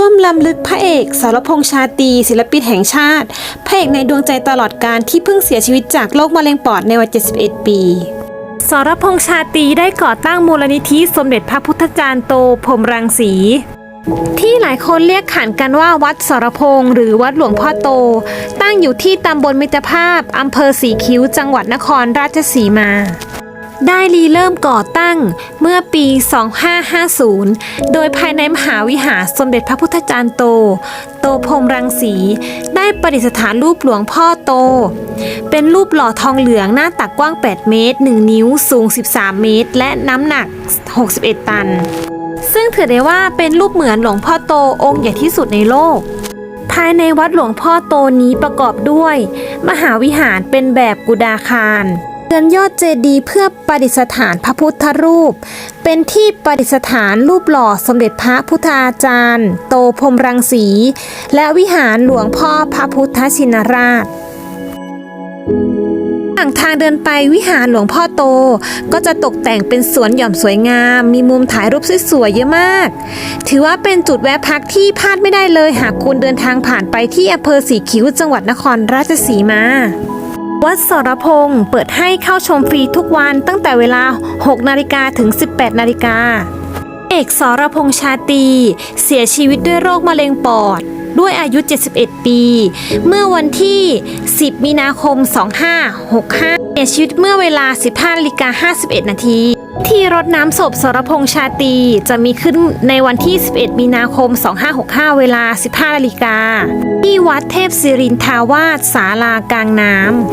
ร่วมลำลึกพระเอกสรพงษ์ชาตี ศิลปินแห่งชาติ พระเอกในดวงใจตลอดการที่เพิ่งเสียชีวิตจากโรคมะเร็งปอดในวัย 71 ปีสรพงษ์ชาตีได้ก่อตั้งมูลนิธิสมเด็จพระพุทธจารย์โตพรมรังสี ที่หลายคนเรียกขานกันว่าวัดสรพงษ์หรือวัดหลวงพ่อโต ตั้งอยู่ที่ตำบลมิตรภาพอำเภอสีคิ้วจังหวัดนครราชสีมา ได้รีเริ่มก่อตั้งเมื่อปี 2550 โดยภายในมหาวิหารสมเด็จพระพุทธจารย์โต โตพรมรังสี ได้ประดิษฐานรูปหลวงพ่อโต เป็นรูปหล่อทองเหลืองหน้าตักกว้าง 8 เมตร 1 นิ้ว สูง 13 เมตร และน้ำหนัก 61 ตัน ซึ่งถือได้ว่าเป็นรูปเหมือนหลวงพ่อโตองค์ใหญ่ที่สุดในโลกภายในวัดหลวงพ่อโตนี้ประกอบด้วย มหาวิหารเป็นแบบกุดาคาร เรือนยอดเจดีย์เพื่อประดิษฐานพระพุทธรูป เป็นที่ประดิษฐานรูปหล่อสมเด็จพระพุทธาจารย์ โตพรมรังสี และวิหารหลวงพ่อพระพุทธชินราชหว่างทางเดินไปวิหารหลวงพ่อโต ก็จะตกแต่งเป็นสวนหย่อมสวยงาม มีมุมถ่ายรูปสวยๆเยอะมาก ถือว่าเป็นจุดแวะพักที่พลาดไม่ได้เลย หากคุณเดินทางผ่านไปที่อำเภอสีคิ้วจังหวัดนครราชสีมา วัดสรพงษ์เปิดให้เข้าชมฟรีทุกวันตั้งแต่เวลา 6 นาฬิกาถึง 18 นาฬิกา เอกสรพงษ์ชาตี เสียชีวิตด้วยโรคมะเร็งปอด ด้วยอายุ 71 ปี เมื่อวันที่ 10 มีนาคม 2565 เสียชีวิตเมื่อเวลา 15นาฬิกา51 นาทีที่รดน้ำศพสรพงษ์ชาตี จะมีขึ้นในวันที่ 11 มีนาคม 2565 เวลา 15นาฬิกา ที่วัดเทพศิรินทาวาสศาลากลางน้ำ